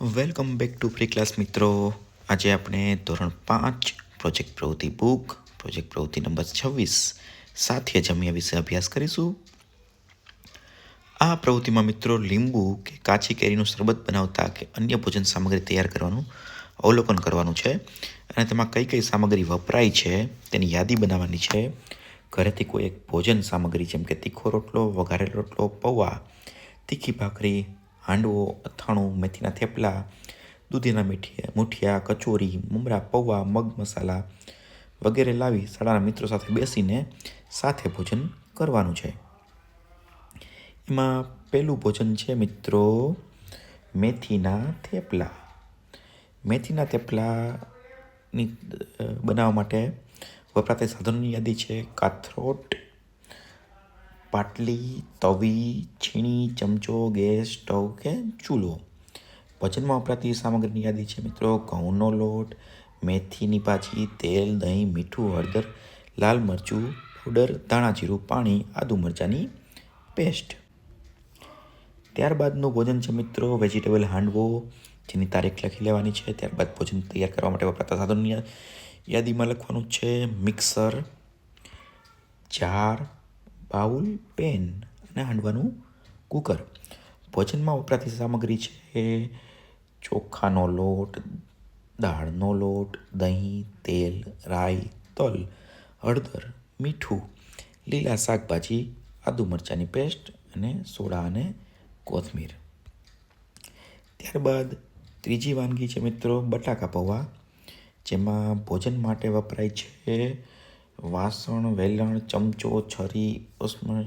Welcome back to free class મિત્રો. આજે આપણે ધોરણ પાંચ પ્રોજેક્ટ પ્રવૃત્તિ બુક પ્રોજેક્ટ પ્રવૃત્તિ નંબર છવ્વીસ, સાથે જમ્યા વિશે અભ્યાસ કરીશું. આ પ્રવૃત્તિમાં મિત્રો લીંબુ કે કાચી કેરીનું શરબત બનાવતા કે અન્ય ભોજન સામગ્રી તૈયાર કરવાનું અવલોકન કરવાનું છે અને તેમાં કઈ કઈ સામગ્રી વપરાય છે તેની યાદી બનાવવાની છે. ઘરેથી કોઈ એક ભોજન સામગ્રી જેમ કે તીખો રોટલો, વઘારેલો રોટલો, પૌવા, તીખી ભાખરી હાંડવો, અથાણું, મેથીના થેપલા, દૂધીના મીઠિયા મુઠિયા, કચોરી મમરા પૌવા, મગ મસાલા વગેરે લાવી શાળાના મિત્રો સાથે બેસીને સાથે ભોજન કરવાનું છે. એમાં પહેલું ભોજન છે મિત્રો મેથીના થેપલા. મેથીના થેપલાની બનાવવા માટે વપરાતા સાધનોની યાદી છે કાથરોટ પાટલી, તવી છીણી ચમચો, ગેસ, સ્ટવ કે ચૂલો. ભોજનમાં વપરાતી સામગ્રીની યાદી છે મિત્રો. ઘઉંનો લોટ, મેથીની પાછી તેલ, દહીં, મીઠું, હળદર, લાલ મરચું, પાવડર, ધાણા જીરું, પાણી, આદુ મરચાંની પેસ્ટ. ત્યારબાદનું ભોજન છે મિત્રો, વેજીટેબલ હાંડવો, જેની તારીખ લખી લેવાની છે. ત્યારબાદ ભોજન તૈયાર કરવા માટે વપરાતા સાધનોની યાદીમાં લખવાનું છે મિક્સર, જાર બાઉલ, પેન અને હાંડવાનું કુકર. ભોજનમાં વપરાતી સામગ્રી છે ચોખાનો લોટ, દાળનો લોટ, દહીં, તેલ, રાઈ, તલ, હળદર, મીઠું, લીલા શાકભાજી, આદુ મરચાંની પેસ્ટ અને સોડા અને કોથમીર. ત્યારબાદ ત્રીજી વાનગી છે મિત્રો બટાકા પૌવા, જેમાં ભોજન માટે વપરાય છે વાસણ, વેલણ, ચમચો, છરી ઓસમણ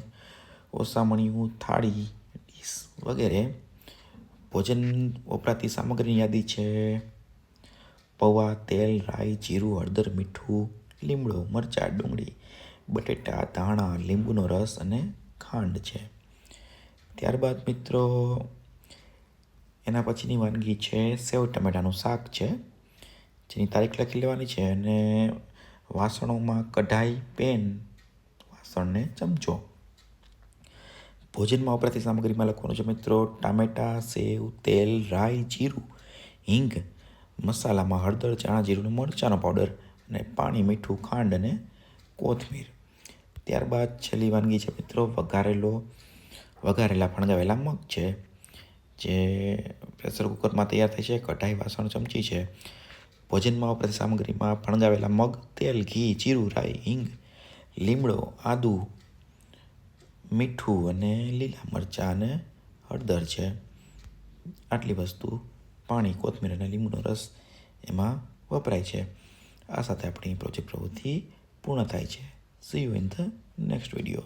ઓસામણીયું થાળી ડીશ વગેરે ભોજન વપરાતી સામગ્રીની યાદી છે. પૌવા, તેલ, રાઈ, જીરું, હળદર, મીઠું, લીમડો, મરચાં, ડુંગળી, બટેટા, ધાણા, લીંબુનો રસ અને ખાંડ છે. ત્યારબાદ મિત્રો, એના પછીની વાનગી છે સેવ ટમેટાનું શાક છે, જેની તારીખ લખી લેવાની છે અને વાસણોમાં કઢાઈ, પેન, વાસણને ચમચો. ભોજનમાં વપરાતી સામગ્રીમાં લખવાનું છે મિત્રો, ટામેટા, સેવ, તેલ, રાઈ, જીરું, હિંગ, મસાલામાં હળદર, ચણા જીરું અને મરચાંનો પાવડર અને પાણી, મીઠું, ખાંડ અને કોથમીર. ત્યારબાદ છેલ્લી વાનગી છે મિત્રો, વઘારેલો, વઘારેલા ફણગાવેલા મગ છે, જે પ્રેશર કુકરમાં તૈયાર થાય છે, કઢાઈ, વાસણ, ચમચી છે. ભોજનમાં વપરાતી સામગ્રીમાં ફણગાવેલા મગ, તેલ, ઘી, જીરું, રાઈ, હિંગ, લીમડો, આદુ, મીઠું અને લીલા મરચાં અને હળદર છે. આટલી વસ્તુ પાણી, કોથમીર અને લીંબુનો રસ એમાં વપરાય છે. આ સાથે આપણી પ્રોજેક્ટ પ્રવૃત્તિ પૂર્ણ થાય છે. See you in the next video